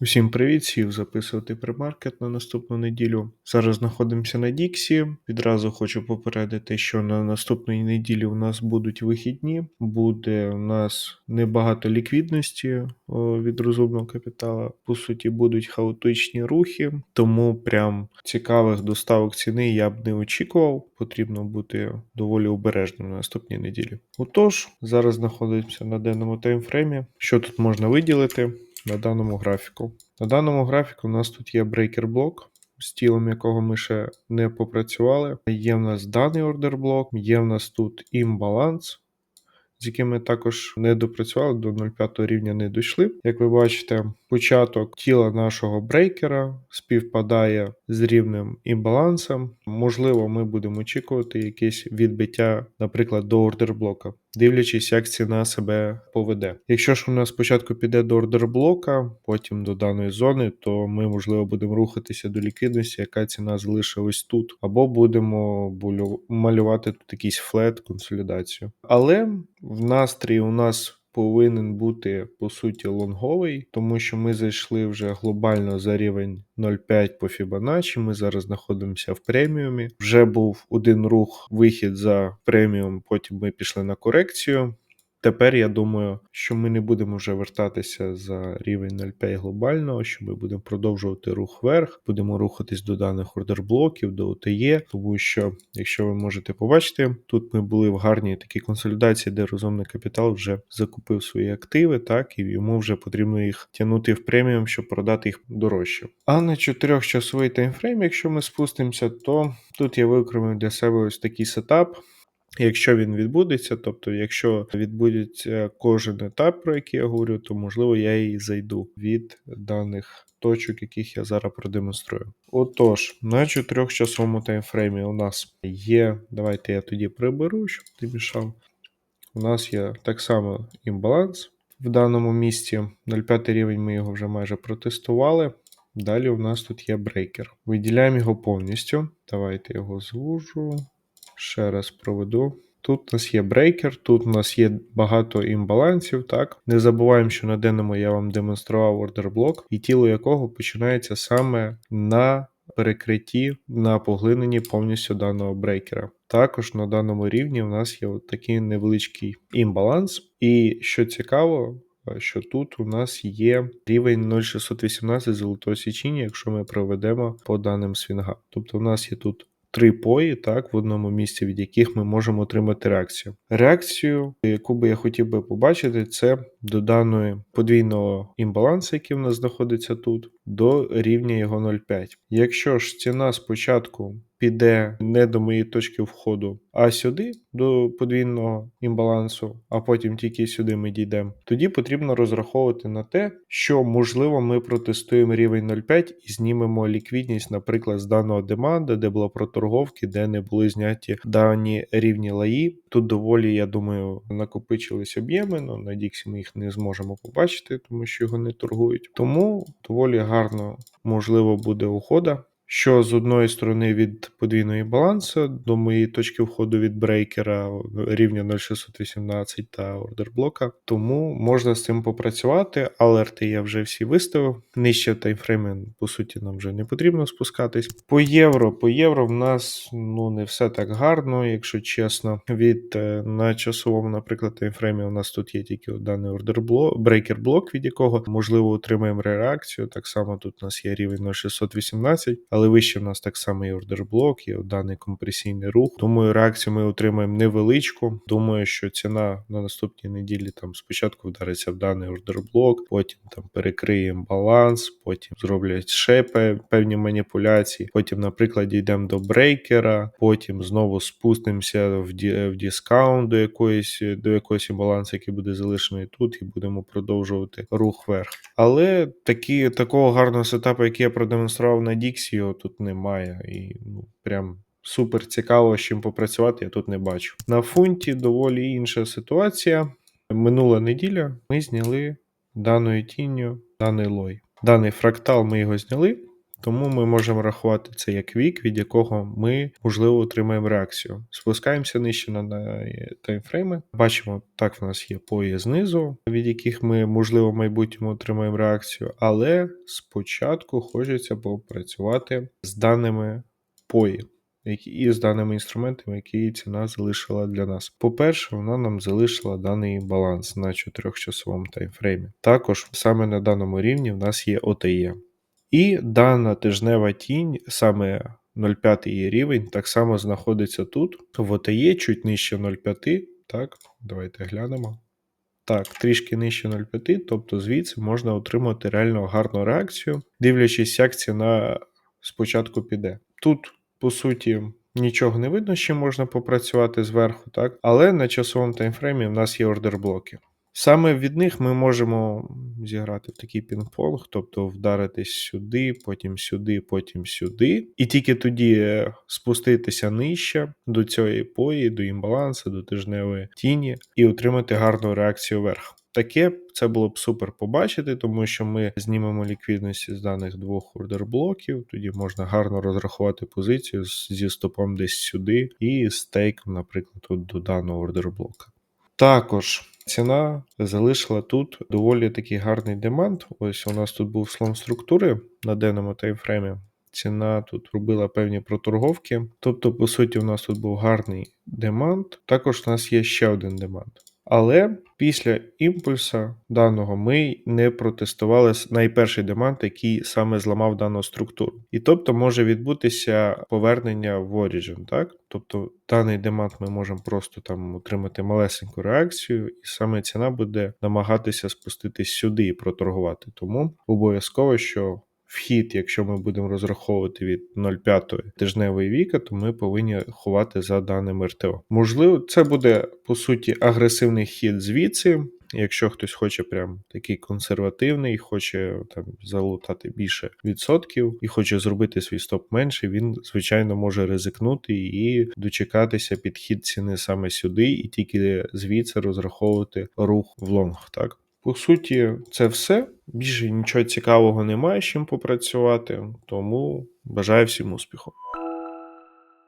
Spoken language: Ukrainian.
Усім привіт, сів записувати премаркет на наступну неділю. Зараз знаходимося на Діксі. Відразу хочу попередити, що на наступної неділі у нас будуть вихідні, буде у нас небагато ліквідності від розумного капітала. По суті, будуть хаотичні рухи, тому прям цікавих доставок ціни я б не очікував. Потрібно бути доволі обережним на наступній неділі. Отож, зараз знаходимося на денному таймфреймі. Що тут можна виділити? На даному графіку. На даному графіку у нас тут є брейкер-блок, з тілом якого ми ще не попрацювали. Є в нас даний ордер-блок, є в нас тут імбаланс, з яким ми також не допрацювали, до 0,5 рівня не дійшли. Як ви бачите, початок тіла нашого брейкера співпадає з рівнем імбалансом. Можливо, ми будемо очікувати якесь відбиття, наприклад, до ордер-блока дивлячись, як ціна себе поведе. Якщо ж у нас спочатку піде до ордер-блока, потім до даної зони, то ми, можливо, будемо рухатися до ліквідності, яка ціна залишилась тут, або будемо малювати тут якийсь флет, консолідацію. Але в настрій у нас. Повинен бути по суті лонговий, тому що ми зайшли вже глобально за рівень 0,5 по Fibonacci, Ми зараз знаходимося в преміумі. Вже був один рух, вихід за преміум. Потім ми пішли на корекцію. Тепер я думаю, що ми не будемо вже вертатися за рівень 0,5 глобального, що ми будемо продовжувати рух вверх, будемо рухатись до даних ордерблоків, до ОТЄ, тому що, якщо ви можете побачити, тут ми були в гарній такій консолідації, де розумний капітал вже закупив свої активи, так і йому вже потрібно їх тягнути в преміум, щоб продати їх дорожче. А на 4-часовий таймфрейм, якщо ми спустимося, то тут я викремив для себе ось такий сетап. Якщо він відбудеться, тобто, якщо відбудеться кожен етап, про який я говорю, то можливо я і зайду від даних точок, яких я зараз продемонструю. Отож, на 4-часовому таймфреймі у нас є. Давайте я тоді приберу, щоб ти мішав. У нас є так само імбаланс в даному місці. 0,5 рівень ми його вже майже протестували. Далі у нас тут є брейкер. Виділяємо його повністю. Давайте його звужу. Ще раз проведу. Тут у нас є брейкер, тут у нас є багато імбалансів. так. Не забуваємо, що на денному я вам демонстрував ордерблок, і тіло якого починається саме на перекритті, на поглиненні повністю даного брейкера. Також на даному рівні у нас є от такий невеличкий імбаланс. І що цікаво, що тут у нас є рівень 0,618 золотого січення, якщо ми проведемо по даним свінгам. Тобто у нас є тут три пої, так, в одному місці, від яких ми можемо отримати реакцію. Реакцію, яку би я хотів би побачити, це до даної подвійного імбалансу, який в нас знаходиться тут, до рівня його 0,5. Якщо ж ціна спочатку піде не до моєї точки входу, а сюди, до подвійного імбалансу, а потім тільки сюди ми дійдемо, тоді потрібно розраховувати на те, що можливо ми протестуємо рівень 0,5 і знімемо ліквідність, наприклад, з даного деманда, де було проторговки, де не були зняті дані рівні лаї. Тут доволі, я думаю, накопичились об'єми, але на Діксі ми їх не зможемо побачити, тому що його не торгують. Тому доволі гарно можливо буде ухода що з одної сторони від подвійної балансу до моєї точки входу від брейкера рівня 0,618 та ордерблока, тому можна з цим попрацювати. Алерти я вже всі виставив. Нижче таймфрейми, по суті, нам вже не потрібно спускатись. По євро, по євро в нас ну не все так гарно, якщо чесно. Від е, на часовому, наприклад, таймфреймі у нас тут є тільки даний ордерблок, брейкер-блок, від якого можливо отримаємо реакцію. Так само тут у нас є рівень 0,618 але вище в нас так само і ордерблок, є даний компресійний рух. Думаю, реакцію ми отримаємо невеличку. Думаю, що ціна на наступній неділі там спочатку вдариться в даний ордерблок, потім там перекриємо баланс, потім зроблять ще певні маніпуляції. Потім, наприклад, йдемо до брейкера, потім знову спустимося в в дискаунт до якоїсь до якогось балансу, який буде залишений тут, і будемо продовжувати рух вверх. Але такі, такого гарного сетапу, який я продемонстрував на Діксі, його тут немає. І ну, прям супер цікаво, з чим попрацювати, я тут не бачу. На фунті доволі інша ситуація. Минула неділя ми зняли даною тінню даний лой. Даний фрактал ми його зняли. Тому ми можемо рахувати це як вік, від якого ми можливо отримаємо реакцію. Спускаємося нижче на- таймфрейми. Бачимо, так в нас є пої знизу, від яких ми можливо в майбутньому отримаємо реакцію. Але спочатку хочеться попрацювати з даними пої. І з даними інструментами, які ціна залишила для нас. По-перше, вона нам залишила даний баланс на 4-часовому таймфреймі. Також саме на даному рівні в нас є OTE. І дана тижнева тінь, саме 0,5 її рівень, так само знаходиться тут. В OTE чуть нижче 0,5. Так, давайте глянемо. Так, трішки нижче 0,5, тобто звідси можна отримати реально гарну реакцію, дивлячись, як ціна спочатку піде. Тут, по суті, нічого не видно, чим можна попрацювати зверху, так? але на часовому таймфреймі в нас є ордерблоки. Саме від них ми можемо зіграти в такий пінг-понг, тобто вдаритись сюди, потім сюди, потім сюди. І тільки тоді е, спуститися нижче до цієї пої, до імбалансу, до тижневої тіні і отримати гарну реакцію вверх. Таке це було б супер побачити, тому що ми знімемо ліквідності з даних двох ордерблоків, тоді можна гарно розрахувати позицію зі стопом десь сюди і стейком, наприклад, от до даного ордерблока. Також ціна залишила тут доволі такий гарний демант. Ось у нас тут був слом структури на денному таймфреймі. Ціна тут робила певні проторговки. Тобто, по суті, у нас тут був гарний демант. Також у нас є ще один демант. Але після імпульса даного ми не протестували найперший демант, який саме зламав дану структуру. І тобто може відбутися повернення в Origin, так? Тобто даний демант ми можемо просто там отримати малесеньку реакцію, і саме ціна буде намагатися спуститись сюди і проторгувати. Тому обов'язково, що вхід, якщо ми будемо розраховувати від 0,5 тижневої віка, то ми повинні ховати за даним РТО. Можливо, це буде по суті агресивний хід звідси. Якщо хтось хоче прям такий консервативний, хоче там залутати більше відсотків і хоче зробити свій стоп менше, він звичайно може ризикнути і дочекатися підхід ціни саме сюди, і тільки звідси розраховувати рух в лонг. Так по суті, це все. Більше нічого цікавого немає з чим попрацювати, тому бажаю всім успіху.